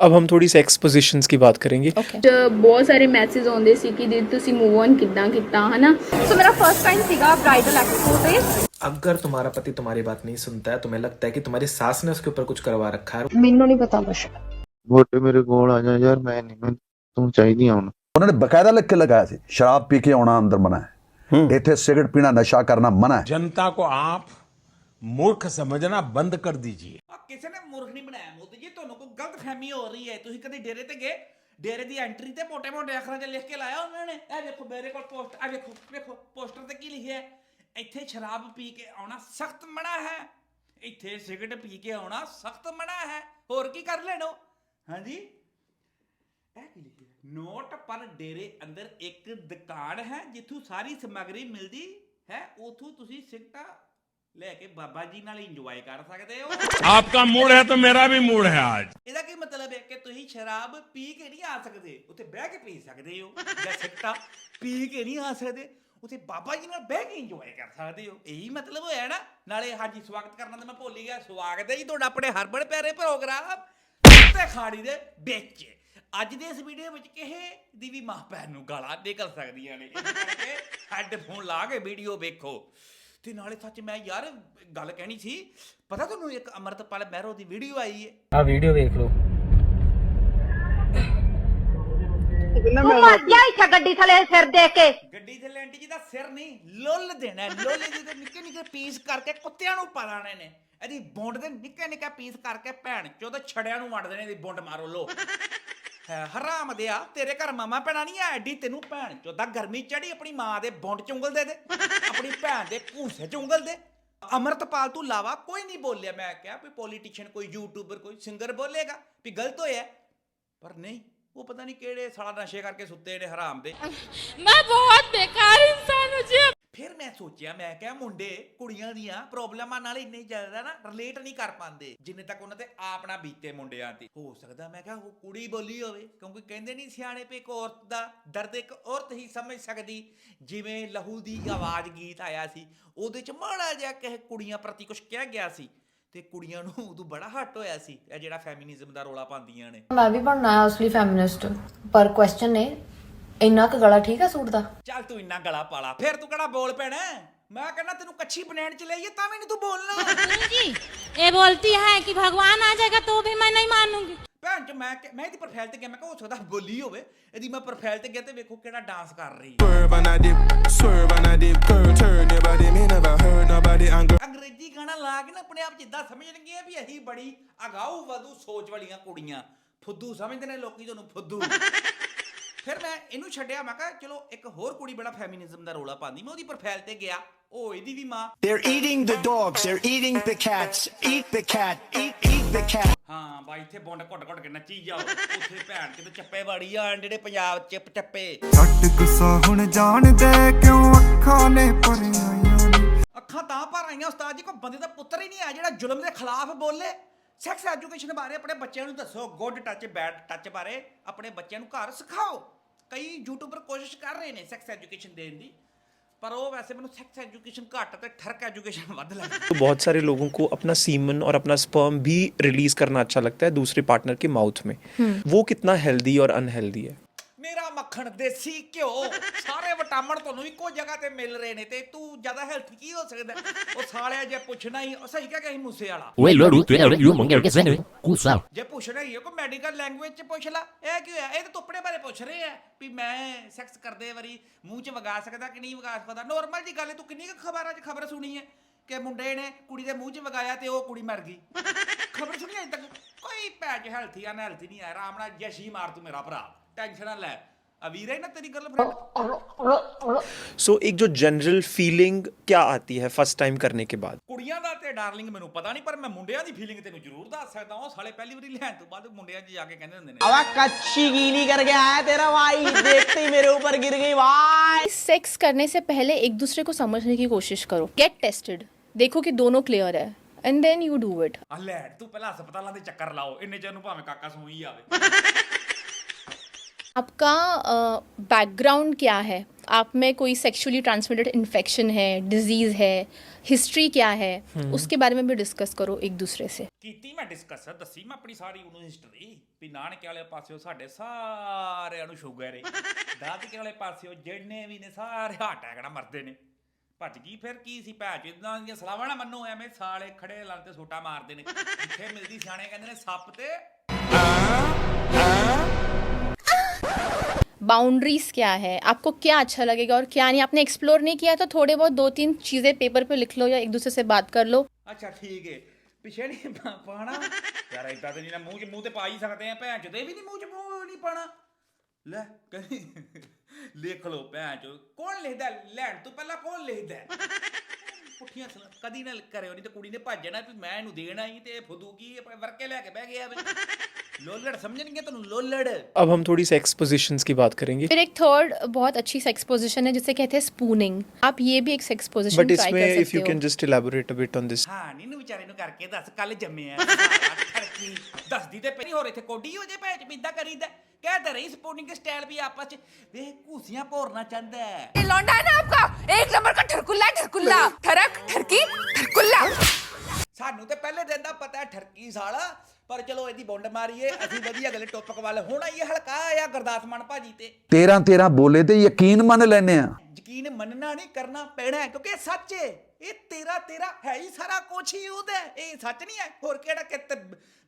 अब हम थोड़ी सेक्स पोजीशंस की बात करेंगे ਓਕੇ ਬਹੁਤ ਸਾਰੇ ਮੈਸੇਜ ਆਉਂਦੇ ਸੀ ਕਿ ਦੀਦੀ ਤੁਸੀਂ ਮੂਵ ਔਨ ਕਿੱਦਾਂ ਕੀਤਾ ਹਨਾ ਸੋ ਮੇਰਾ ਫਰਸਟ ਟਾਈਮ ਸੀਗਾ ਬ੍ਰਾਈਡਲ ਐਕਸਪੋ ਤੇ अगर तुम्हारा पति तुम्हारी बात नहीं सुनता है तुम्हें लगता है कि तुम्हारी सास ने उसके ऊपर कुछ करवा रखा है ਮੈਨੂੰ ਨਹੀਂ ਪਤਾ ਕੁਛ ਵੋਟ ਮੇਰੇ ਕੋਲ ਆ ਜਾ ਯਾਰ ਮੈਂ ਨਹੀਂ ਮੈਂ ਤੂੰ ਚਾਹੀਦੀ ਆ ਹੁਣ ਉਹਨਾਂ ਨੇ ਬਕਾਇਦਾ ਲਿਖ ਕੇ ਲਗਾਇਆ ਸੀ ਸ਼ਰਾਬ ਪੀ ਕੇ ਆਉਣਾ ਅੰਦਰ ਮਨਾ ਹੈ ਇੱਥੇ ਸਿਗਰਟ ਪੀਣਾ ਨਸ਼ਾ ਕਰਨਾ ਮਨਾ ਹੈ जनता को आप ਮੂਰਖ ਸਮਝਣਾ ਬੰਦ ਕਰ ਦੀਜੀਏ। ਆ ਕਿਸੇ ਨੇ ਮੂਰਖ ਨਹੀਂ ਬਣਾਇਆ ਮੋਦੀ ਜੀ, ਤੁਹਾਨੂੰ ਕੋਈ ਗਲਤ ਫਹਿਮੀ ਹੋ ਰਹੀ ਹੈ। ਤੁਸੀਂ ਕਦੇ ਡੇਰੇ ਤੇ ਗਏ? ਡੇਰੇ ਦੀ ਐਂਟਰੀ ਤੇ ਮੋਟੇ ਮੋਟੇ ਅੱਖਰਾਂ 'ਚ ਲਿਖ ਕੇ ਲਾਇਆ ਉਹਨਾਂ ਨੇ? ਇਹ ਦੇਖੋ ਮੇਰੇ ਕੋਲ ਪੋਸਟ ਆ ਦੇਖੋ ਦੇਖੋ, ਪੋਸਟਰ ਤੇ ਕੀ ਲਿਖਿਆ ਹੈ? ਇੱਥੇ ਸ਼ਰਾਬ ਪੀ ਕੇ ਆਉਣਾ ਸਖਤ ਮਨਾ ਹੈ। ਇੱਥੇ ਸਿਗਰਟ ਪੀ ਕੇ ਆਉਣਾ ਸਖਤ ਮਨਾ ਹੈ। ਹੋਰ ਕੀ ਕਰ ਲੈਣੋ? ਹਾਂਜੀ? ਇਹ ਕੀ ਲਿਖਿਆ ਨੋਟ ਪਰ ਡੇਰੇ ਅੰਦਰ ਇੱਕ ਦੁਕਾਨ ਹੈ, ਜਿੱਥੋਂ ਸਾਰੀ ਸਮੱਗਰੀ ਮਿਲਦੀ ਹੈ। ਉਥੋਂ ਤੁਸੀਂ ਸਿਗਟਾ ਲੈ ਕੇ ਬਾਬਾ ਜੀ ਨਾਲ ਇੰਜੋਏ ਕਰ ਸਕਦੇ ਹੋ आपका मूड है तो मेरा भी मूड है आज ਇਹਦਾ ਕੀ ਮਤਲਬ ਹੈ ਕਿ ਤੁਸੀਂ ਸ਼ਰਾਬ ਪੀ ਕੇ ਨਹੀਂ ਆ ਸਕਦੇ ਉੱਥੇ ਬਹਿ ਕੇ ਪੀ ਸਕਦੇ ਹੋ ਜਾਂ ਸਿੱਟਾ ਪੀ ਕੇ ਨਹੀਂ ਆ ਸਕਦੇ ਉੱਥੇ ਬਾਬਾ ਜੀ ਨਾਲ ਬਹਿ ਕੇ ਇੰਜੋਏ ਕਰ ਸਕਦੇ ਹੋ ਇਹੀ ਮਤਲਬ ਹੋਇਆ ਨਾ ਨਾਲੇ ਹਾਂਜੀ ਸਵਾਗਤ ਕਰਨਾ ਤਾਂ ਮੈਂ ਭੁੱਲ ਹੀ ਗਿਆ ਸਵਾਗਤ ਹੈ ਜੀ ਤੁਹਾਡਾ ਆਪਣੇ ਹਰ ਬੜੇ ਪਿਆਰੇ ਪ੍ਰੋਗਰਾਮ ਤੇ ਖਾੜੀ ਦੇ ਵਿੱਚ ਅੱਜ ਦੇ ਇਸ ਵੀਡੀਓ ਵਿੱਚ ਕਿਸੇ ਦੀ ਵੀ ਮਾਂ ਭੈਣ ਨੂੰ ਗਾਲਾਂ ਨਿਕਲ ਸਕਦੀਆਂ ਨੇ ਇਸ ਕਰਕੇ ਹੈੱਡਫੋਨ ਲਾ ਕੇ ਵੀਡੀਓ ਵੇਖੋ ਤੇ ਨਾਲੇ ਸੱਚ ਮੈਂ ਯਾਰ ਗੱਲ ਕਹਿਣੀ ਸੀ ਪਤਾ ਤੁਹਾਨੂੰ ਇੱਕ ਅਮਰਤਪਾਲ ਮਹਿਰੋ ਦੀ ਵੀਡੀਓ ਆਈ ਹੈ ਆ ਵੀਡੀਓ ਵੇਖ ਲਓ। ਤੂੰ ਮਰ ਜਾ ਇੱਥੇ ਗੱਡੀ ਥਲੇ ਸਿਰ ਦੇ ਕੇ। ਗੱਡੀ ਦੇ ਲੈਂਟੀ ਜੀ ਦਾ ਸਿਰ ਨਹੀਂ ਲੁੱਲ ਦੇਣਾ ਹੈ। ਲੁੱਲ ਜੀ ਦੇ ਨਿੱਕੇ ਨਿੱਕੇ ਪੀਸ ਕਰਕੇ ਕੁੱਤਿਆਂ ਨੂੰ ਪਾ ਲਾਣੇ ਨੇ। ਇਹਦੀ ਬੁੰਡ ਦੇ ਨਿੱਕੇ ਨਿੱਕੇ ਪੀਸ ਕਰਕੇ ਭੈਣ ਚੋਦ ਛੜਿਆਂ ਨੂੰ ਵੰਡ ਦੇਣੇ ਇਹਦੀ ਬੁੰਡ ਮਾਰੋ ਲੋ। ਹੈ, ਹਰਾਮ ਦਿਆ ਤੇਰੇ ਘਰ ਮਾਮਾ ਭੈਣਾ ਨਹੀਂ ਆ, ਐਡੀ ਤੈਨੂੰ ਭੈਣ ਚੋਦਾ ਗਰਮੀ ਚੜੀ ਆਪਣੀ ਮਾਂ ਦੇ ਬੁੰਡ ਚ ਉਂਗਲ ਦੇ ਦੇ, ਆਪਣੀ ਭੈਣ ਦੇ ਘੂਸੇ ਚ ਉਂਗਲ ਦੇ। ਅਮਰਤਪਾਲ ਤੋਂ ਲਾਵਾ, ਕੋਈ ਨਹੀਂ ਬੋਲਿਆ, ਮੈਂ ਕਿਹਾ ਵੀ ਪੋਲੀਟੀਸ਼ੀਅਨ ਕੋਈ ਯੂਟਿਊਬਰ ਕੋਈ ਸਿੰਗਰ ਬੋਲੇਗਾ, ਵੀ ਗਲਤ ਹੋਇਆ। ਪਰ ਨਹੀਂ, ਉਹ ਪਤਾ ਨਹੀਂ ਕਿਹੜੇ ਸਾਲਾ ਨਸ਼ੇ ਕਰਕੇ ਸੁੱਤੇ ਨੇ ਹਰਾਮ ਦੇ। ਮੈਂ ਬਹੁਤ ਬੇਕਾਰ ਇਨਸਾਨ ਹਾਂ ਜੀ। ਫਿਰ ਮੈਂ ਸੋਚਿਆ, ਮੈਂ ਕਿਹਾ ਮੁੰਡੇ, ਕੁੜੀਆਂ ਦੀਆਂ ਪ੍ਰੋਬਲਮਾਂ ਨਾਲ ਇੰਨੇ ਜ਼ਿਆਦਾ ਨਾ ਰਿਲੇਟ ਨਹੀਂ ਕਰ ਪਾਉਂਦੇ, ਜਿੰਨੇ ਤੱਕ ਉਹਨਾਂ ਤੇ ਆਪ ਨਾ ਬੀਤੇ ਮੁੰਡਿਆਂ ਤੇ। ਹੋ ਸਕਦਾ, ਮੈਂ ਕਿਹਾ ਉਹ ਕੁੜੀ ਬੋਲੀ ਹੋਵੇ, ਕਿਉਂਕਿ ਕਹਿੰਦੇ ਨਹੀਂ ਸਿਆਣੇ ਪੇ ਇੱਕ ਔਰਤ ਦਾ ਦਰਦ ਇੱਕ ਔਰਤ ਹੀ ਸਮਝ ਸਕਦੀ। ਜਿਵੇਂ ਲਹੂ ਦੀ ਆਵਾਜ਼ ਗੀਤ ਆਇਆ ਸੀ, ਉਹਦੇ ਚ ਮਾੜਾ ਜਿਹਾ ਕਿਸੇ ਕੁੜੀਆਂ ਪ੍ਰਤੀ ਕੁਝ ਕਿਹਾ ਗਿਆ ਸੀ, ਤੇ ਕੁੜੀਆਂ ਨੂੰ ਉਦੋਂ ਬੜਾ ਹਟ ਹੋਇਆ ਸੀ, ਇਹ ਜਿਹੜਾ ਫੈਮਿਨਿਜ਼ਮ ਦਾ ਰੋਲਾ ਪਾਉਂਦੀਆਂ ਨੇ। ਮੈਂ ਵੀ ਬਣਨਾ ਹੈ ਅਸਲੀ ਫੈਮਿਨਿਸਟ ਪਰ ਕੁਐਸਚਨ ਨੇ ਇੰਨਾ ਕੁ ਗਲਾ ਠੀਕ ਹੈ ਸੂਟ ਦਾ ਚੱਲ ਤੂੰ ਇੰਨਾ ਗਲਾ ਪਾਲਾ ਫਿਰ ਤੂੰ ਕਿਹੜਾ ਬੋਲ ਪੈਣਾ ਮੈਂ ਕਹਿੰਦਾ ਤੈਨੂੰ ਕੱਚੀ ਬਨੈਣ ਚ ਲਈਏ ਤਾਂ ਵੀ ਨਹੀਂ ਤੂੰ ਬੋਲਣਾ जी ये बोलती है कि भगवान आ जाएगा तो भी मैं नहीं मानूंगी ਭੈਣ ਚ ਮੈਂ ਕਿ- ਮੈਂ ਇਹਦੀ ਪ੍ਰੋਫਾਈਲ ਤੇ ਗਿਆ ਮੈਂ ਕਿਹਾ ਹੋ ਸਕਦਾ ਬੋਲੀ ਹੋਵੇ ਇਹਦੀ ਮੈਂ ਪ੍ਰੋਫਾਈਲ ਤੇ ਗਿਆ ਤੇ ਵੇਖੋ ਕਿਹੜਾ ਡਾਂਸ ਕਰ ਰਹੀ ਹੈ Swerve and a dip, swerve and a dip, girl turn your body, me never heard nobody angry. ਅੰਗਰੇਜ਼ੀ ਗਾਣਾ ਲਾ ਕੇ ਨਾ ਆਪਣੇ ਆਪ ਜਿੱਦਾਂ ਸਮਝਣਗੇ ਵੀ ਅਸੀਂ ਬੜੀ ਅਗਾਊ ਵਧੂ ਸੋਚ ਵਾਲੀਆਂ ਕੁੜੀਆਂ ਫੁੱਦੂ ਸਮਝਦੇ ਨੇ ਲੋਕੀ ਤੁਹਾਨੂੰ ਫੁੱਦੂ ਫਿਰ ਮੈਂ ਇਹਨੂੰ ਛੱਡਿਆ ਮੈਂ ਕਿਹਾ ਚਲੋ ਇੱਕ ਹੋਰ ਕੁੜੀ ਬੜਾ ਫੈਮਿਨਿਜ਼ਮ ਦਾ ਰੋਲਾ ਪਾਉਂਦੀ ਮੈਂ ਉਹਦੀ ਪ੍ਰੋਫਾਈਲ ਤੇ ਗਿਆ ਉਹ ਇਹਦੀ ਵੀ ਮਾਂ They're eating the dogs. They're eating the cats. Eat the cat. Eat, eat the cat. ਹਾਂ ਬਾਈ ਇੱਥੇ ਬੁੰਡ ਘੁੱਟ ਘੁੱਟ ਕੇ ਨੱਚੀ ਜਾਓ ਉੱਥੇ ਭੈਣ ਕਿਤੇ ਚੱਪੇ ਵਾੜੀ ਆ ਜਿਹੜੇ ਪੰਜਾਬ ਚ ਚੱਪੇ ਛੱਡ ਗੁੱਸਾ ਹੁਣ ਜਾਣਦੇ ਕਿਉਂ ਅੱਖਾਂ ਨੇ ਭਰੀਆਂ ਅੱਖਾਂ ਤਾਂ ਭਰ ਆਈਆਂ ਉਸਤਾਦ ਜੀ ਕੋਈ ਬੰਦੇ ਦਾ ਪੁੱਤਰ ਹੀ ਨਹੀਂ ਆ ਜਿਹੜਾ ਜ਼ੁਲਮ ਦੇ ਖਿਲਾਫ ਬੋਲੇ ਸੈਕਸ ਐਜੂਕੇਸ਼ਨ ਬਾਰੇ ਆਪਣੇ ਬੱਚਿਆਂ ਨੂੰ ਦੱਸੋ ਗੁੱਡ ਟੱਚ ਬੈਡ ਟੱਚ ਬਾਰੇ ਆਪਣੇ ਬੱਚਿਆਂ ਨੂੰ ਘਰ ਸਿਖਾਓ ਕਈ ਯੂਟਿਊਬਰ ਕੋਸ਼ਿਸ਼ ਕਰ ਰਹੇ ਨੇ ਸੈਕਸ ਐਜੂਕੇਸ਼ਨ ਦੇਣ ਦੀ ਪਰ ਉਹ ਵੈਸੇ ਮੈਨੂੰ ਸੈਕਸ ਐਜੂਕੇਸ਼ਨ ਘੱਟ ਤੇ ਠਰਕ ਐਜੂਕੇਸ਼ਨ ਵੱਧ ਲੱਗਦੀ तो बहुत सारे लोगों को अपना सीमन और अपना स्पर्म भी रिलीज करना अच्छा लगता है दूसरे पार्टनर के माउथ में वो कितना हेल्दी और अनहेल्दी है ਮੇਰਾ ਮੱਖਣ ਦੇਸੀ ਘਿਓ। ਸਾਰੇ ਵਿਟਾਮਿਨ ਤੁਹਾਨੂੰ ਇੱਕੋ ਜਗ੍ਹਾ ਤੇ ਮਿਲ ਰਹੇ ਨੇ ਤੇ ਤੂੰ ਜ਼ਿਆਦਾ ਹੈਲਥੀ ਕੀ ਹੋ ਸਕਦਾ? ਉਹ ਸਾਲਿਆ ਜੇ ਪੁੱਛਣਾ ਹੀ ਉਹ ਸਹੀ ਕਹਿ ਸੀ ਮੂਸੇ ਵਾਲਾ? ਓਏ ਲੋੜੂ ਤੂੰ ਇਹ ਯੂ ਮੰਗਰ ਕੇ ਸੈਨ ਕੁਸਾ ਜੇ ਪੁੱਛਣਾ ਹੀ ਹੈ ਕੋਈ ਮੈਡੀਕਲ ਲੈਂਗੁਏਜ ਚ ਪੁੱਛ ਲੈ। ਇਹ ਕੀ ਹੋਇਆ? ਇਹ ਤਾਂ ਤੁਪੜੇ ਬਾਰੇ ਪੁੱਛ ਰਹੇ ਆ ਵੀ ਮੈਂ ਸੈਕਸ ਕਰਦੇ ਵਾਰੀ ਮੂੰਹ ਚ ਵਗਾ ਸਕਦਾ ਕਿ ਨਹੀਂ ਵਗਾ ਸਕਦਾ? ਨੋਰਮਲ ਜੀ ਗੱਲ ਹੈ ਤੂੰ ਕਿੰਨੀ ਕੁ ਖਬਰਾਂ 'ਚ ਖਬਰ ਸੁਣੀ ਹੈ ਕਿ ਮੁੰਡੇ ਨੇ ਕੁੜੀ ਦੇ ਮੂੰਹ 'ਚ ਵਗਾਇਆ ਤੇ ਉਹ ਕੁੜੀ ਮਰ ਗਈ? ਖਬਰ ਸੁਣੀ ਅਜੇ ਤੱਕ? ਕੋਈ ਪੈਜ ਹੈਲਥੀ ਆ ਹੈਲਥੀ ਨਹੀਂ ਆ ਆਰਾਮ ਨਾਲ ਜਸ਼ੀ ਮਾਰ ਤੂੰ ਮੇਰਾ ਭਰਾ। ਟੈਨਸ਼ਨ ਨਾ ਲੈ ਆ ਵੀਰੇ ਨਾ ਤੇਰੀ ਗਰਲਫ੍ਰੈਂਡ सो एक जो जनरल फीलिंग क्या आती है फर्स्ट टाइम करने के बाद ਕੁੜੀਆਂ ਦਾ ਤੇ ਡਾਰਲਿੰਗ ਮੈਨੂੰ ਪਤਾ ਨਹੀਂ ਪਰ ਮੈਂ ਮੁੰਡਿਆਂ ਦੀ ਫੀਲਿੰਗ ਤੈਨੂੰ ਜ਼ਰੂਰ ਦੱਸ ਸਕਦਾ ਹਾਂ ਸਾਲੇ ਪਹਿਲੀ ਵਾਰੀ ਲੈਣ ਤੋਂ ਬਾਅਦ ਮੁੰਡਿਆਂ 'ਚ ਜਾ ਕੇ ਕਹਿੰਦੇ ਹੁੰਦੇ ਨੇ ਅਵਾ ਕੱਚੀ ਗੀਲੀ ਕਰ ਗਿਆ ਹੈ ਤੇਰਾ भाई देखते ही मेरे ऊपर गिर गई भाई सेक्स करने से पहले एक दूसरे को समझने की कोशिश करो गेट टेस्टेड देखो कि दोनों क्लियर है and then you do it ਆ ਲੈ ਤੂੰ ਪਹਿਲਾਂ ਹਸਪਤਾਲਾਂ ਦੇ ਚੱਕਰ ਲਾਓ ਇੰਨੇ ਚਿਰ ਨੂੰ ਭਾਵੇਂ ਕਾਕਾ ਸੂਈ ਆਵੇ आपका बैकग्राउंड क्या है आप में कोई सेक्सुअली ट्रांसमिटेड इन्फेक्शन है डिजीज़ है हिस्ट्री क्या है उसके बारे में भी डिस्कस करो एक दूसरे से ਕੀਤੀ ਮੈਂ ਡਿਸਕਸ ਦੱਸੀ ਮੈਂ ਆਪਣੀ ਸਾਰੀ ਉਹਨੂੰ ਹਿਸਟਰੀ ਵੀ ਨਾਨਕੇ ਵਾਲੇ ਪਾਸਿਓ ਸਾਡੇ ਸਾਰਿਆਂ ਨੂੰ ਸ਼ੂਗਰ ਏ ਦਾਦਕੇ ਵਾਲੇ ਪਾਸਿਓ ਜਿੰਨੇ ਵੀ ਨੇ ਸਾਰੇ ਹਾਰਟ ਅਟੈਕ ਨਾਲ ਮਰਦੇ ਨੇ ਭੱਜ ਗਈ ਫਿਰ ਕੀ ਸੀ ਭੈਚ ਇਦਾਂ ਦੀਆਂ ਸਲਾਵਾਂ ਨਾ ਮੰਨੋ ਐਵੇਂ ਸਾਲੇ ਖੜੇ ਲੜ ਤੇ ਸੋਟਾ ਮਾਰਦੇ ਨੇ ਜਿੱਥੇ ਮਿਲਦੀ ਸਿਆਣੇ ਕਹਿੰਦੇ ਨੇ ਸੱਪ ਤੇ बाउंड्रीज क्या है आपको क्या अच्छा लगेगा और क्या नहीं आपने एक्सप्लोर नहीं किया तो थोड़े बहुत दो तीन चीज़ें पेपर पे लिख लो या एक दूसरे से बात कर लो ਅੱਛਾ ਠੀਕ ਏ ਪਿਛੇ ਨਹੀਂ ਪਾ- ਪਾਣਾ ਯਾਰ ਇਦਾਂ ਤੇ ਨਹੀਂ ਨਾ ਮੂੰਹ 'ਚ ਮੂੰਹ ਤੇ ਪਾ ਹੀ ਸਕਦੇ ਆ ਭੈਣ ਚੋਦ ਇਹ ਵੀ ਨਹੀਂ ਮੂੰਹ 'ਚ ਮੂੰਹ ਨਹੀਂ ਪਾਣਾ ਲੈ ਕਹਿੰਦੀ ਲਿਖ ਲੋ ਭੈਣ ਚੋ ਕੌਣ ਲਿਖਦਾ ਹੈ? ਲੈਣ ਤੋਂ ਪਹਿਲਾਂ ਕੌਣ ਲਿਖਦਾ ਹੈ? ਪੁੱਠੀਆਂ ਸਲਾ ਕਦੀ ਨਾ ਕਰਿਓ ਨਹੀਂ ਤੇ ਕੁੜੀ ਨੇ ਭੱਜ ਜਾਣਾ ਵੀ ਮੈਂ ਇਹਨੂੰ ਦੇਣਾ ਹੀ ਤੇ ਇਹ ਫੁੱਦੂ ਕੀ ਆਪਣੇ ਵਰਕੇ ਲੈ ਕੇ ਬਹਿ ਗਿਆ ਵੇ ਲੋਲੜ ਸਮਝਣਗੇ ਤੁਹਾਨੂੰ ਲੋਲੜ अब हम थोड़ी सेक्स पोजिशंस की बात करेंगे फिर एक थर्ड बहुत अच्छी सेक्स पोजीशन है जिसे कहते हैं स्पूनिंग आप ये भी एक सेक्स पोजीशन बट ट्राई इसमें कर इफ यू सकते कैन हो just elaborate a bit on this ਹਾਂ ਨੀ ਨੂੰ ਵਿਚਾਰੇ ਨੂੰ ਕਰਕੇ ਦੱਸ ਕੱਲ ਜੰਮਿਆ ਠਰਕੀ ਦੱਸਦੀ ਤੇ ਪਹਿਲੀ ਹੋਰ ਇੱਥੇ ਕੋਡੀ ਹੋ ਜੇ ਭੈਣ ਚ ਬਿੰਦਾ ਕਰੀਦਾ ਕਹਿ ਤਾਂ ਰਹੀ ਸਪੋਰਟਿੰਗ ਸਟਾਈਲ ਵੀ ਆਪਸ ਚ ਵੇਖ ਘੂਸੀਆਂ ਭੋਰਨਾ ਚਾਹੁੰਦਾ ਹੈ लौंडा है ना आपका एक नंबर का ठरकुल्ला ठरकुल्ला ठरक ठरकी ठरकुल्ला ਸਾਨੂੰ ਤੇ ਪਹਿਲੇ ਦਿਨ ਦਾ ਪਤਾ ਹੈ ਠਰਕੀ ਸਾਲਾ ਪਰ ਚਲੋ ਇਹਦੀ ਬੁੰਡ ਮਾਰੀਏ ਅਸੀਂ ਵਧੀਆ ਗੱਲ ਟੋਪਿਕ ਵੱਲ ਹੁਣ ਇਹ ਹਲਕਾ ਆ ਗੁਰਦਾਸ ਮਾਨ ਭਾਜੀ ਤੇ। 13 13 ਬੋਲੇ ਤੇ ਯਕੀਨ ਮੰਨ ਲੈਨੇ ਆ। ਯਕੀਨ ਮੰਨਣਾ ਨਹੀਂ ਕਰਨਾ ਪੈਣਾ ਕਿਉਂਕਿ ਸੱਚ ਏ ਇਹ ਤੇਰਾ ਤੇਰਾ ਹੈ ਹੀ ਸਾਰਾ ਕੁਝ ਹੀ ਉਹਦਾ ਇਹ ਸੱਚ ਨਹੀਂ ਹੈ। ਹੋਰ ਕਿਹੜਾ ਕਿਤੇ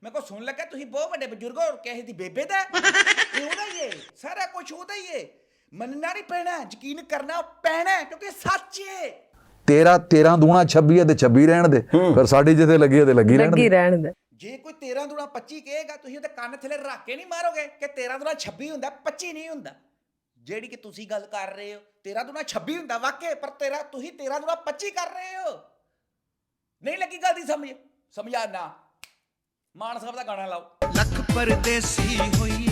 ਮੈਂ ਕੋ ਸੁਣ ਲੱਗਾ ਤੁਸੀਂ ਬਹੁਤ ਵੱਡੇ ਬਜ਼ੁਰਗ ਹੋ ਕਿਸੇ ਦੀ ਬੇਬੇ ਦਾ ਇਹ ਉਹਦਾ ਹੀ ਹੈ। ਸਾਰਾ ਕੁਛ ਉਹਦਾ ਹੀ ਹੈ। ਮੰਨਣਾ ਨਹੀਂ ਪੈਣਾ ਯਕੀਨ ਕਰਨਾ ਪੈਣਾ ਕਿਉਂਕਿ ਇਹ ਸੱਚ ਏ 13 13 ਦੂਣਾ 26 ਤੇ 26 ਰਹਿਣ ਦੇ। ਫਿਰ ਸਾਡੀ ਜਿੱਥੇ ਲੱਗੀ ਤੇ ਲੱਗੀ ਰਹਿਣ ਦੇ। ਜੇ ਕੋਈ 13 ਦੁਣਾ 25 ਕਹੇਗਾ, ਤੁਸੀਂ ਉਹਦੇ ਕੰਨ ਥੱਲੇ ਰੱਖ ਕੇ ਨਹੀਂ ਮਾਰੋਗੇ ਕਿ 13 ਦੁਣਾ 26 ਹੁੰਦਾ 25 ਨਹੀਂ ਹੁੰਦਾ। ਜਿਹੜੀ ਕਿ ਤੁਸੀਂ ਗੱਲ ਕਰ ਰਹੇ ਹੋ 13 ਦੁਣਾ 26 ਹੁੰਦਾ ਵਾਕਿਆ ਪਰ ਤੇਰਾ, ਤੁਸੀਂ 13 ਦੁਣਾ 25 ਕਰ ਰਹੇ ਹੋ। ਨਹੀਂ ਲੱਗੀ ਗੱਲ ਦੀ ਸਮਝ? ਸਮਝਾ ਨਾ। ਮਾਨ ਸਾਹਿਬ ਦਾ ਗਾਣਾ ਲਾਓ। ਲੱਖ ਪਰਦੇਸੀ ਹੋਈਏ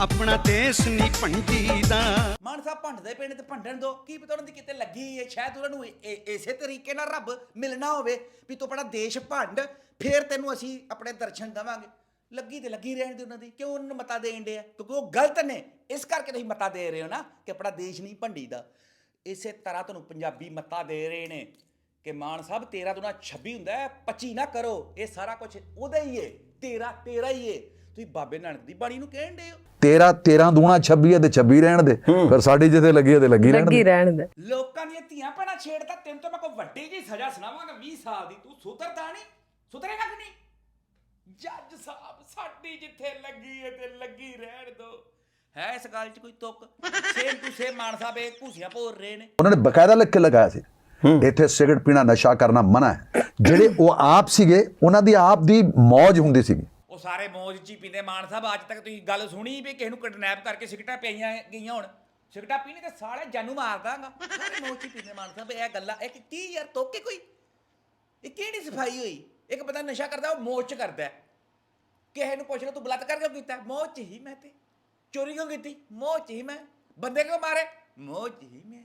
ਆਪਣਾ ਦੇਸ਼ ਨਹੀਂ ਭੰਡੀ ਦਾ ਮਾਨ ਸਾਹਿਬ ਭੰਡਦੇ ਪਏ ਨੇ ਤੇ ਭੰਡਣ ਦੋ। ਕੀ ਪਤਾ ਉਹਨਾਂ ਦੀ ਕਿਤੇ ਲੱਗੀ ਏ ਸ਼ਾਇਦ ਉਹਨਾਂ ਨੂੰ ਇ- ਇਸੇ ਤਰੀਕੇ ਨਾਲ ਰੱਬ ਮਿਲਣਾ ਹੋਵੇ ਵੀ ਤੂੰ ਆਪਣਾ ਦੇਸ਼ ਭੰਡ, ਫੇਰ ਤੈਨੂੰ ਅਸੀਂ ਆਪਣੇ ਦਰਸ਼ਨ ਦੇਵਾਂਗੇ। ਲੱਗੀ ਤੇ ਲੱਗੀ ਰਹਿਣ ਦੀ ਉਹਨਾਂ ਦੀ। ਕਿਉਂ ਉਹਨਾਂ ਨੂੰ ਮਤਾ ਦੇਣ ਦੇ ਆ? ਕਿਉਂਕਿ ਉਹ ਗਲਤ ਨੇ। ਇਸ ਕਰਕੇ ਤੁਸੀਂ ਮਤਾ ਦੇ ਰਹੇ ਹੋ ਨਾ ਕਿ ਆਪਣਾ ਦੇਸ਼ ਨਹੀਂ ਭੰਡੀਦਾ। ਇਸੇ ਤਰ੍ਹਾਂ ਤੁਹਾਨੂੰ ਪੰਜਾਬੀ ਮਤਾ ਦੇ ਰਹੇ ਨੇ ਕਿ ਮਾਨ ਸਾਹਿਬ 13 ਤੋਂ ਨਾ 26 ਹੁੰਦਾ ਹੈ 25 ਨਾ ਕਰੋ। ਇਹ ਸਾਰਾ ਕੁਝ ਉਹਦਾ ਹੀ ਏ। ਤੇਰਾ ਤੇਰਾ ਹੀ ਏ। ਤੁਸੀਂ ਬਾਬੇ ਨਾਨਕ ਦੀ ਬਾਣੀ ਨੂੰ ਕਹਿਣ ਦੇ ਹੋ। 13 13 ਦੂਣਾ 26 ਹੈ 26 ਰਹਿਣ ਦੇ। ਫਿਰ ਸਾਡੀ ਜਿੱਥੇ ਲੱਗੀ ਹੈ ਲੱਗੀ ਰਹਿਣ ਦੇ। ਲੱਗੀ ਰਹਿਣ ਦੇ। ਲੋਕਾਂ ਦੀਆਂ ਧੀਆਂ ਭੈਣਾਂ ਛੇੜਦਾ ਤੈਨੂੰ ਤਾਂ ਮੈਂ ਕੋਈ ਵੱਡੀ ਜੀ ਸਜ਼ਾ ਸੁਣਾਵਾਂਗਾ 20 ਸਾਲ ਦੀ। ਤੂੰ ਸੁਧਰਦਾ ਨਹੀਂ ਸੁਧਰੇਗਾ ਕਿ ਨਹੀਂ? ਜੱਜ ਸਾਹਿਬ ਸਾਡੀ ਜਿੱਥੇ ਲੱਗੀ ਹੈ ਤੇ ਲੱਗੀ ਰਹਿਣ ਦੋ। ਹੈ ਇਸ ਗੱਲ 'ਚ ਕੋਈ ਤੁੱਕ? Same to same Mann Sahib ਇਹ ਘੂਸੀਆਂ ਭੋਰ ਰਹੇ ਨੇ। ਉਹਨਾਂ ਨੇ ਬਕਾਇਦਾ ਲਿਖ ਕੇ ਲਗਾਇਆ ਸੀ। ਇੱਥੇ ਸਿਗਰਟ ਪੀਣਾ ਨਸ਼ਾ ਕਰਨਾ ਮਨਾ ਹੈ। ਜਿਹੜੇ ਉਹ ਆਪ ਸੀਗੇ ਉਹਨਾਂ ਦੀ ਆਪ ਦੀ ਮੌਜ ਹੁੰਦੀ ਸੀਗੀ। ਉਹ ਸਾਰੇ ਮੌਜ 'ਚ ਹੀ ਪੀਂਦੇ ਮਾਨ ਸਾਹਿਬ, ਅੱਜ ਤੱਕ ਤੁਸੀਂ ਗੱਲ ਸੁਣੀ ਵੀ ਕਿਸੇ ਨੂੰ ਕਿਡਨੈਪ ਕਰਕੇ ਸਿਗਰਟਾਂ ਪਈਆਂ ਗਈਆਂ ਹੁਣ। ਸਿਗਰਟਾਂ ਪੀਣੀ ਤੇ ਸਾਲੇ ਜਾਨੂ ਮਾਰ ਦਾਂਗਾ। ਸਾਰੇ ਮੌਜ 'ਚ ਹੀ ਪੀਂਦੇ ਮਾਨ ਸਾਹਿਬ, ਇਹ ਗੱਲਾਂ। ਇਹ ਕੀ ਯਾਰ ਤੋਕੇ ਕੋਈ? ਇਹ ਕਿਹੜੀ ਸਫ਼ਾਈ ਹੋਈ? ਇੱਕ ਬੰਦਾ ਨਸ਼ਾ ਕਰਦਾ, ਉਹ ਮੌਜ 'ਚ ਕਰਦਾ ਕਿਸੇ ਨੂੰ ਪੁੱਛ ਲਓ, ਤੂੰ ਬਲਾਤਕਾਰ ਕਿਉਂ ਕੀਤਾ? ਮੌਜ 'ਚ ਹੀ ਮੈਂ ਤੇ। ਚੋਰੀ ਕਿਉਂ ਕੀਤੀ? ਮੌਜ 'ਚ ਹੀ ਮੈਂ। ਬੰਦੇ ਕਿਉਂ ਮਾਰੇ? ਮੌਜ 'ਚ ਹੀ ਮੈਂ।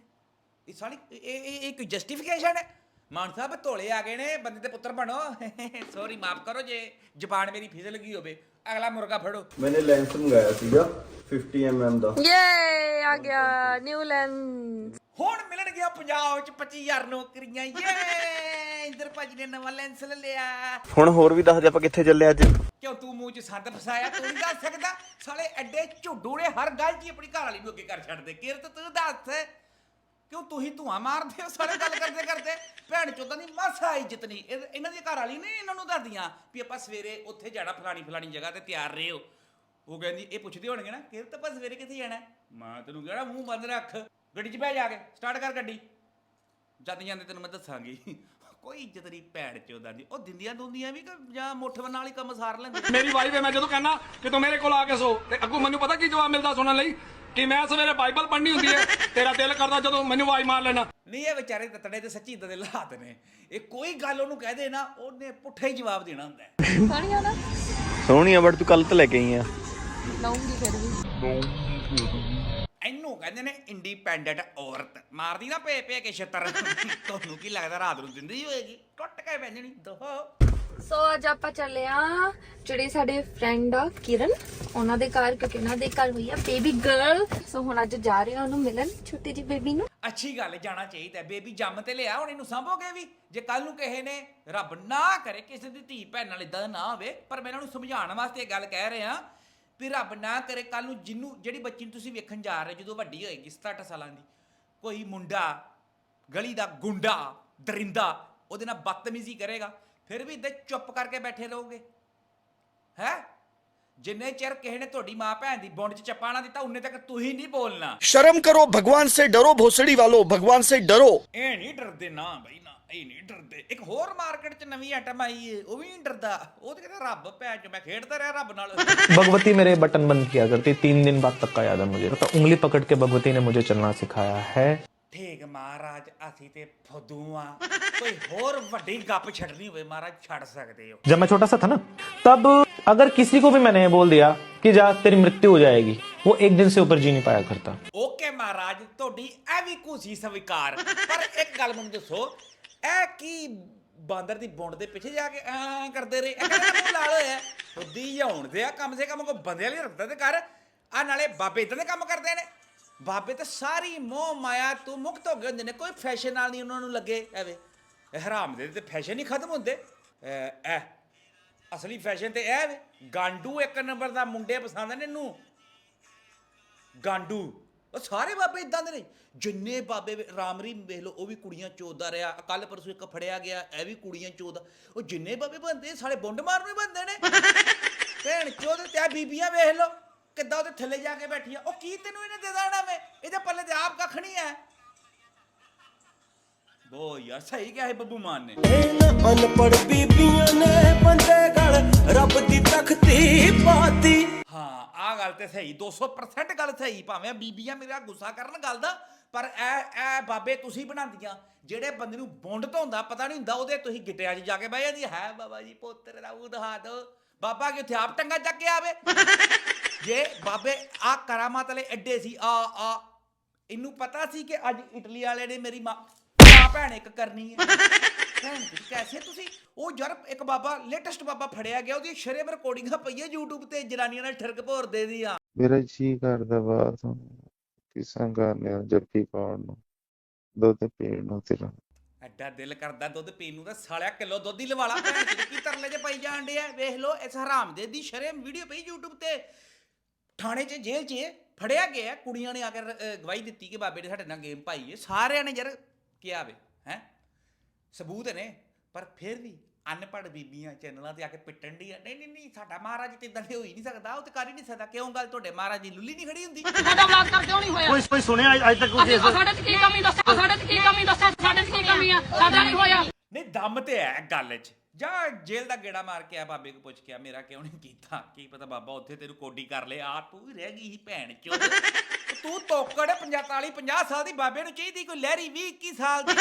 ਇਹ ਸਾਲੀ, ਇਹ ਇਹ ਇਹ ਕੋਈ ਜਸਟੀਫਿਕੇਸ਼ਨ ਹੈ। ਮਾਨ ਸਾਹਿਬ ਧੋਲੇ ਆ ਗਏ ਨੇ ਬੰਦੇ ਦੇ ਪੁੱਤਰ ਬਣੋ। ਸੌਰੀ ਮਾਫ ਕਰੋ ਜੇ ਜ਼ਬਾਨ ਮੇਰੀ ਫਿਸਲ ਗਈ ਹੋਵੇ। ਅਗਲਾ ਮੁਰਗਾ ਫੜੋ। ਮੈਨੇ ਲੈਂਸ ਮੰਗਾਇਆ ਸੀਗਾ 50 mm ਦਾ। ਯੇ ਆ ਗਿਆ ਨਿਊ ਲੈਂਸ ਹੁਣ ਮਿਲਣ ਗਿਆ ਪੰਜਾਬ ਚ 25000 ਨੌਕਰੀਆਂ। ਯੇ ਇੰਦਰ ਭਾਜੀ ਨੇ ਨਵਾਂ ਲੈਂਸ ਲੈ ਲਿਆ। ਹੁਣ ਹੋਰ ਵੀ ਦੱਸਦੇ ਆਪਾਂ ਕਿੱਥੇ ਚੱਲੇ ਅੱਜ? ਕਿਉਂ ਤੂੰ ਮੂੰਹ ਚ ਸੰਦ ਫਸਾਇਆ? ਤੂੰ ਨਹੀਂ ਦੱਸ ਸਕਦਾ। ਸਾਲੇ ਐਡੇ ਝੁੱਡੂ ਨੇ ਹਰ ਗੱਲ ਜੀ ਆਪਣੀ ਘਰ ਵਾਲੀ ਨੂੰ ਅੱਗੇ ਕਰ ਛੱਡਦੇ। ਕਿਰਤ ਤੂੰ ਦੱਸ। ਕਿਉਂ ਤੂੰ ਧੂਆਂ ਮਾਰਦੇ ਹੋ ਸਾਰੇ ਗੱਲ ਕਰਦੇ ਕਰਦੇ? ਭੈਣ ਚੋਦਾਂ ਦੀ ਮਾਸਾ ਇੱਜ਼ਤ ਨਹੀਂ ਇਹ- ਇਹਨਾਂ ਦੀ ਘਰ ਵਾਲੀ ਨੇ ਇਹਨਾਂ ਨੂੰ ਦੱਸਦੀਆਂ ਵੀ ਆਪਾਂ ਸਵੇਰੇ ਉੱਥੇ ਜਾਣਾ ਫਲਾਣੀ ਫਲਾਣੀ ਜਗ੍ਹਾ ਤੇ ਤਿਆਰ ਰਹੋ ਉਹ ਕਹਿੰਦੀ, ਇਹ ਪੁੱਛਦੇ ਹੋਣਗੇ ਨਾ ਕਿਰਤ ਆਪਾਂ ਸਵੇਰੇ ਕਿੱਥੇ ਜਾਣਾ? ਹੈ? ਮਾਂ ਤੈਨੂੰ ਕਹਿਣਾ ਮੂੰਹ ਬੰਦ ਰੱਖ। ਗੱਡੀ 'ਚ ਬਹਿ ਜਾ ਕੇ ਸਟਾਰਟ ਕਰ ਗੱਡੀ। ਜਦ ਜਾਂਦੇ ਤੈਨੂੰ ਮੈਂ ਦੱਸਾਂਗੀ। ਕੋਈ ਇੱਜ਼ਤ ਨਹੀਂ ਭੈਣ ਚੋਦਾਂ ਦੀ। ਉਹ ਦਿੰਦੀਆਂ ਦੁੰਦੀਆਂ ਵੀ ਕਿ ਜਾਂ ਮੁੱਠ ਨਾਲ ਹੀ ਕੰਮ ਸਾਰ ਲੈਂਦੇ? ਮੇਰੀ ਵਾਈਫ ਹੈ ਮੈਂ ਜਦੋਂ ਕਹਿੰਦਾ ਕਿ ਤੂੰ ਮੇਰੇ ਕੋਲ ਆ ਕੇ ਸੋ ਤੇ ਅੱਗੋਂ ਮੈਨੂੰ ਪਤਾ ਕੀ ਜਵਾਬ ਮਿਲਦਾ ਸੁਣਨ ਲਈ? ਕਿ ਮੈਂ ਸਵੇਰੇ ਬਾਈਬਲ ਪੜ੍ਹਨੀ ਹੁੰਦੀ ਹੈ ਤੇਰਾ ਦਿਲ ਕਰਦਾ ਜਦੋਂ ਮੈਨੂੰ ਆਵਾਜ਼ ਮਾਰ ਲੈਣਾ। ਨਹੀਂ ਇਹ ਵਿਚਾਰੇ ਤਤੜੇ ਤੇ ਸੱਚੀ ਇਦਾਂ ਦੇ ਹਾਲਾਤ ਨੇ। ਇਹ ਕੋਈ ਗੱਲ ਉਹਨੂੰ ਕਹਿ ਦੇ ਨਾ ਉਹਨੇ ਪੁੱਠਾ ਹੀ ਜਵਾਬ ਦੇਣਾ ਹੁੰਦਾ ਹੈ। ਸੋਹਣੀ ਆ ਬਟ ਤੂੰ ਕੱਲ ਤਾਂ ਲੈ ਕੇ ਆਈ ਆ। ਇਹਨੂੰ ਕਹਿੰਦੇ ਨੇ ਇੰਡੀਪੈਂਡੈਂਟ ਔਰਤ। ਮਾਰਦੀ ਨਾ ਪੇ ਪੇ ਕੇ ਛੱਤਰ। ਤੁਹਾਨੂੰ ਕੀ ਲੱਗਦਾ ਰਾਤ ਨੂੰ ਦਿੰਦੀ ਹੋਏਗੀ? ਟੁੱਟ ਕੇ ਪੈਂਦੀ ਦੋ ਸੋ ਅੱਜ ਆਪਾਂ ਚੱਲੇ ਆ ਜਿਹੜੇ ਸਾਡੇ ਫਰੈਂਡ ਆ ਕਿਰਨ। ਉਹਨਾਂ ਦੇ ਘਰ ਕਿਉਂਕਿ ਉਹਨਾਂ ਦੇ ਘਰ ਹੋਈ ਆ ਬੇਬੀ ਗਰਲ ਸੋ ਹੁਣ ਅੱਜ ਜਾ ਰਹੇ ਆ ਉਹਨੂੰ ਮਿਲਣ ਛੋਟੀ ਜਿਹੀ ਬੇਬੀ ਨੂੰ। ਅੱਛੀ ਗੱਲ ਹੈ, ਜਾਣਾ ਚਾਹੀਦਾ ਬੇਬੀ ਜੰਮ ਤੇ ਲਿਆ ਹੁਣ ਇਹਨੂੰ ਸੰਭੋਗੇ ਵੀ? ਜੇ ਕੱਲ ਨੂੰ ਕਿਸੇ ਨੇ ਰੱਬ ਨਾ ਕਰੇ ਕਿਸੇ ਦੀ ਧੀ ਭੈਣ ਨਾਲ ਇਦਾਂ ਨਾ ਹੋਵੇ ਪਰ ਮੈਂ ਇਹਨਾਂ ਨੂੰ ਸਮਝਾਉਣ ਵਾਸਤੇ ਇਹ ਗੱਲ ਕਹਿ ਰਿਹਾ ਵੀ ਰੱਬ ਨਾ ਕਰੇ ਕੱਲ ਨੂੰ ਜਿੰਨੂੰ ਜਿਹੜੀ ਬੱਚੀ ਨੂੰ ਤੁਸੀਂ ਵੇਖਣ ਜਾ ਰਹੇ ਹੋ, ਜਦੋਂ ਵੱਡੀ ਹੋਏਗੀ 67 ਸਾਲਾਂ ਦੀ ਕੋਈ ਮੁੰਡਾ ਗਲੀ ਦਾ ਗੁੰਡਾ ਦਰਿੰਦਾ ਉਹਦੇ ਨਾਲ ਬਦਤਮੀਜ਼ੀ ਕਰੇਗਾ ਫਿਰ ਵੀ ਇੱਦਾਂ ਚੁੱਪ ਕਰਕੇ ਬੈਠੇ ਰਹੋਗੇ। ਹੈ? ਜਿੰਨੇ ਚਿਰ ਕਿਸੇ ਨੇ ਤੁਹਾਡੀ ਮਾਂ ਭੈਣ ਦੀ ਬੁੰਡ 'ਚ ਚੱਪਾ ਨਾ ਦਿੱਤਾ ਉਨੇ ਤੱਕ ਤੁਸੀਂ ਨਹੀਂ ਬੋਲਣਾ शर्म करो भगवान से डरो भोसड़ी वालों भगवान से डरो ਇਹ ਨਹੀਂ ਡਰਦੇ ਨਾ ਬਈ ਨਾ ਇਹ ਨਹੀਂ ਡਰਦੇ ਇੱਕ ਹੋਰ ਮਾਰਕੀਟ 'ਚ ਨਵੀਂ ਆਈਟਮ ਆਈ ਏ ਉਹ ਵੀ ਨਹੀਂ ਡਰਦਾ ਉਹ ਤੇ ਕਹਿੰਦਾ ਰੱਬ ਭੈਣ ਚ ਮੈਂ ਖੇਡਦਾ ਰਿਹਾ ਰੱਬ ਨਾਲ भगवती मेरे बटन बंद किया करती तीन दिन बाद तक का याद है मुझे तो उंगली पकड़ के भगवती ने मुझे चलना सिखाया है ਠੀਕ ਮਹਾਰਾਜ ਅਸੀਂ ਤੇ ਫੁੱਦੂ ਆ ਕੋਈ ਹੋਰ ਵੱਡੀ ਗੱਪ ਛੱਡਣੀ ਹੋਵੇ ਮਹਾਰਾਜ ਛੱਡ ਸਕਦੇ ਹੋ जब मैं छोटा सा था ना तब अगर किसी को भी मैंने ये बोल दिया कि जा तेरी मृत्यु हो जाएगी वो एक दिन से ऊपर जी नहीं पाया करता ਓਕੇ ਮਹਾਰਾਜ ਤੁਹਾਡੀ ਇਹ ਵੀ ਖੁਸ਼ੀ ਸਵੀਕਾਰ ਪਰ ਇੱਕ ਗੱਲ ਮੈਨੂੰ ਦੱਸੋ ਇਹ ਕੀ ਬਾਂਦਰ ਦੀ ਬੁੰਡ ਦੇ ਪਿੱਛੇ ਜਾ ਕੇ ਐ ਕਰਦੇ ਰਹੇ ਇਹ ਕਹਿੰਦਾ ਮੂੰਹ ਲਾਲ ਹੋਇਆ ਖੁੱਦੀ ਜਾਉਣ ਦੇ ਆ ਕਮ ਸੇ ਕਮ ਕੋ ਬੰਦੇ ਵਾਲੀ ਰੱਖਦਾ ਤੇ ਕਰ ਆ ਨਾਲੇ ਬਾਬੇ ਇਦਾਂ ਦੇ ਕੰਮ ਕਰਦੇ ਨੇ ਬਾਬੇ ਤੇ ਸਾਰੀ ਮੋਹ ਮਾਇਆ ਤੋਂ ਮੁਕਤ ਹੋ ਗਏ ਹੁੰਦੇ ਨੇ ਕੋਈ ਫੈਸ਼ਨ ਨਾਲ ਨਹੀਂ ਉਹਨਾਂ ਨੂੰ ਲੱਗੇ ਐਵੇਂ। ਹਰਾਮ ਦੇ ਤੇ ਫੈਸ਼ਨ ਹੀ ਖਤਮ ਹੁੰਦੇ। ਐ ਐ ਅਸਲੀ ਫੈਸ਼ਨ ਤੇ ਵੇ ਗਾਂਡੂ ਇੱਕ ਨੰਬਰ ਦਾ ਮੁੰਡੇ ਪਸੰਦ ਨੇ ਇਹਨੂੰ। ਗਾਂਡੂ ਉਹ ਸਾਰੇ ਬਾਬੇ ਇਦਾਂ ਦੇ ਨੇ। ਜਿੰਨੇ ਬਾਬੇ ਰਾਮਰੀ ਵੇਖ ਲਓ ਉਹ ਵੀ ਕੁੜੀਆਂ ਚੋਦਾ ਰਿਹਾ। ਕੱਲ ਪਰਸੋਂ ਇੱਕ ਫੜਿਆ ਗਿਆ ਇਹ ਵੀ ਕੁੜੀਆਂ ਚੋਦਾ। ਉਹ ਜਿੰਨੇ ਬਾਬੇ ਬੰਦੇ ਸਾਰੇ ਬੁੰਡ ਮਾਰਨ ਨੂੰ ਹੀ ਬੰਦੇ ਨੇ। ਭੈਣ ਚੋਦ ਤੇ ਆ ਬੀਬੀਆਂ ਵੇਖ ਲਓ। ਕਿੱਦਾਂ ਉਹਦੇ ਥੱਲੇ ਜਾ ਕੇ ਬੈਠੀਆਂ ਉਹ ਕੀ ਤੈਨੂੰ ਇਹਨੇ ਦੇ ਦੇਣਾ ਵੇ? ਇਹਦੇ ਪੱਲੇ ਤੇ ਆਪ ਕੱਖ ਨਹੀਂ ਹੈ। ਬੋ ਯਾਰ ਸਹੀ ਕਿਹਾ ਹੈ ਬੱਬੂ ਮਾਨ ਨੇ। ਅਨਪੜ ਬੀਬੀਆਂ ਨੇ ਬੰਦੇ ਗਲ ਰੱਬ ਦੀ ਤਖਤੀ ਪਾਤੀ। ਹਾਂ ਆ ਗੱਲ ਤੇ ਸਹੀ 200% ਗੱਲ ਸਹੀ ਭਾਵੇਂ ਬੀਬੀਆਂ ਮੇਰਾ ਗੁੱਸਾ ਕਰਨ ਗੱਲ ਦਾ ਪਰ ਐ ਐ ਬਾਬੇ ਤੁਸੀਂ ਬਣਾਉਂਦੀਆਂ ਜਿਹੜੇ ਬੰਦੇ ਨੂੰ ਬੁੰਡ ਤੋਂ ਹੁੰਦਾ ਪਤਾ ਨਹੀਂ ਹੁੰਦਾ ਉਹਦੇ ਤੁਸੀਂ ਗਿੱਟਿਆਂ 'ਚ ਜਾ ਕੇ ਬਹਿ ਜਾਂਦੀ ਹੈ ਬਾਬਾ ਜੀ ਪੁੱਤਰ ਦਾ ਉਹ ਦਿਖਾ ਦੋ ਬਾਬਾ ਕਿ ਉੱਥੇ ਆਪ ਟੰਗਾ ਚੱਕ ਕੇ ਆਵੇ? ਜੇ ਬਾਬੇ ਆ ਕਰਾਮਾਤ ਵਾਲੇ ਐਡੇ ਸੀ, ਆ ਆ। ਇਹਨੂੰ ਪਤਾ ਸੀ ਕਿ ਅੱਜ ਇਟਲੀ ਵਾਲੇ ਨੇ ਮੇਰੀ ਮਾਂ ਮਾਂ ਭੈਣ ਇੱਕ ਕਰਨੀ ਹੈ। ਭੈਣ ਜੀ, ਕੈਸੇ ਤੁਸੀਂ? ਉਹ ਯਾਰ ਇੱਕ ਬਾਬਾ ਲੇਟੈਸਟ ਬਾਬਾ ਫੜਿਆ ਗਿਆ, ਉਹਦੀ ਸ਼ਰੇਮ ਰਿਕਾਰਡਿੰਗਾਂ ਪਈਆਂ YouTube ਤੇ, ਜਨਾਨੀਆਂ ਨਾਲ ਠਰਕ ਭੋਰਦੇ ਦੀਆਂ। ਮੇਰਾ ਜੀ ਕਰਦਾ ਬਾਤ ਕਿਸਾਂ ਕਰਨੇ ਜੱਫੀ ਪਾਉਣ ਨੂੰ, ਦੁੱਧ ਪੀਣ ਨੂੰ ਤੇਰਾ ਐਡਾ ਦਿਲ ਕਰਦਾ ਦੁੱਧ ਪੀਣ ਨੂੰ ਤਾਂ ਸਾਲਿਆ ਕਿਲੋ ਦੁੱਧ ਹੀ ਲਵਾਲਾ ਭੈਣ ਜੀ ਕੀ ਤਰਲੇ ਜੇ ਪਈ ਜਾਣ ਡਿਆ? ਵੇਖ ਲਓ ਇਸ ਹਰਾਮਦੇ ਦੀ ਸ਼ਰੇਮ ਵੀਡੀਓ ਪਈ YouTube ਤੇ। ਥਾਣੇ 'ਚ ਜੇਲ੍ਹ 'ਚ ਫੜਿਆ ਗਿਆ ਕੁੜੀਆਂ ਨੇ ਆ ਕੇ ਅਹ, ਗਵਾਹੀ ਦਿੱਤੀ ਕਿ ਬਾਬੇ ਨੇ ਸਾਡੇ ਨਾਲ ਗੇਮ ਪਾਈ ਹੈ। ਸਾਰਿਆਂ ਨੇ ਯਾਰ ਕਿਹਾ ਵੇ ਹੈ? ਸਬੂਤ ਨੇ ਪਰ ਫਿਰ ਵੀ ਅਨਪੜ ਬੀਬੀਆਂ ਚੈਨਲਾਂ ਤੇ ਆ ਕੇ ਪਿੱਟਣ ਦੀ ਨਹੀਂ ਨਹੀਂ ਨਹੀਂ ਸਾਡਾ ਮਹਾਰਾਜ ਤੇ ਇਦਾਂ ਦੇ ਹੋ ਹੀ ਨਹੀਂ ਸਕਦਾ ਉਹ ਤੇ ਕਰ ਹੀ ਨਹੀਂ ਸਕਦਾ। ਕਿਉਂ ਗੱਲ ਤੁਹਾਡੇ ਮਹਾਰਾਜ ਦੀ ਲੁੱਲੀ ਨਹੀਂ ਖੜੀ ਹੁੰਦੀ? ਸਾਡਾ ਬਲਾਕ ਕਰ ਕਿਉਂ ਨਹੀਂ ਹੋਇਆ। ਕੋਈ ਕੋਈ ਸੁਣਿਆ ਅੱਜ ਤੱਕ ਕੋਈ ਸਾਡੇ ਚ ਕੀ ਕਮੀ ਦੱਸੋ ਸਾਡੇ ਚ ਕੀ ਕਮੀ ਦੱਸੋ ਸਾਡੇ ਚ ਕੀ ਕਮੀ ਆ? ਸਾਡਾ ਨਹੀਂ ਹੋਇਆ। ਨਹੀਂ ਦਮ ਤੇ ਹੈ ਗੱਲ 'ਚ। ਜਾਂ ਜੇਲ੍ਹ ਦਾ ਗੇੜਾ ਮਾਰ ਕੇ ਆ ਬਾਬੇ ਕੋ ਪੁੱਛ ਕੇ ਆ ਮੇਰਾ ਕਿਉਂ ਨਹੀਂ ਕੀਤਾ? ਕੀ ਪਤਾ ਬਾਬਾ ਉੱਥੇ ਤੈਨੂੰ ਕੋਡੀ ਕਰ ਲੇ ਆ ਤੂੰ ਵੀ ਰਹਿ ਗਈ ਸੀ ਭੈਣ ਚੋ ਤੂੰ ਤੋਕੜ 45 50 ਸਾਲ ਦੀ ਬਾਬੇ ਨੂੰ ਚਾਹੀਦੀ ਕੋਈ ਲਹਿਰੀ 20 21 ਸਾਲ ਦੀ।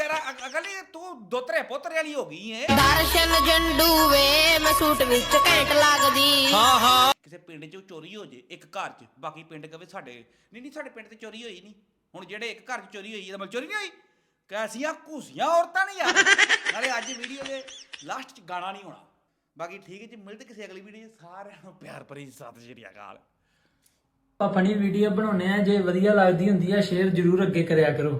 ਤੇਰਾ ਅਗ- ਅਗਲੀ ਤੂੰ ਦੋਤਰੇ ਪੋਤਰੇ ਵਾਲੀ ਹੋ ਗਈ ਏ। ਦਰਸ਼ਨ ਜੰਡੂ ਵੇ ਮੈਂ ਸੂਟ ਵਿੱਚ ਘੈਂਟ ਲੱਗਦੀ। ਕਿਸੇ ਪਿੰਡ 'ਚ ਚੋਰੀ ਹੋ ਜੇ ਇੱਕ ਘਰ 'ਚ ਬਾਕੀ ਪਿੰਡ ਕਵੇ ਸਾਡੇ ਨਹੀਂ ਨਹੀਂ ਸਾਡੇ ਪਿੰਡ ਤੇ ਚੋਰੀ ਹੋਈ ਨਹੀਂ। ਹੁਣ ਜਿਹੜੇ ਇੱਕ ਘਰ 'ਚ ਚੋਰੀ ਹੋਈ ਇਹਦਾ ਮਤਲਬ ਚੋਰੀ ਨਹੀਂ ਹੋਈ? ਕੈਸੀਆਂ ਘੂਸੀਆਂ ਔਰਤਾਂ ਨਹੀਂ ਯਾਰ ਨਾਲੇ ਅੱਜ ਵੀਡੀਓ ਦੇ ਲਾਸਟ 'ਚ ਗਾਣਾ ਨਹੀਂ ਹੋਣਾ। ਬਾਕੀ ਠੀਕ ਹੈ ਜੀ ਮਿਲਦੇ ਕਿਸੇ ਅਗਲੀ ਵੀਡੀਓ 'ਚ। ਸਾਰਿਆਂ ਨੂੰ ਪਿਆਰ ਭਰੀ ਸਤਿ ਸ਼੍ਰੀ ਅਕਾਲ। ਆਪਾਂ ਫਨੀ ਵੀਡੀਓ ਬਣਾਉਨੇ ਆ ਜੇ ਵਧੀਆ ਲੱਗਦੀ ਹੁੰਦੀ ਆ ਸ਼ੇਅਰ ਜਰੂਰ ਅੱਗੇ ਕਰਿਆ ਕਰੋ।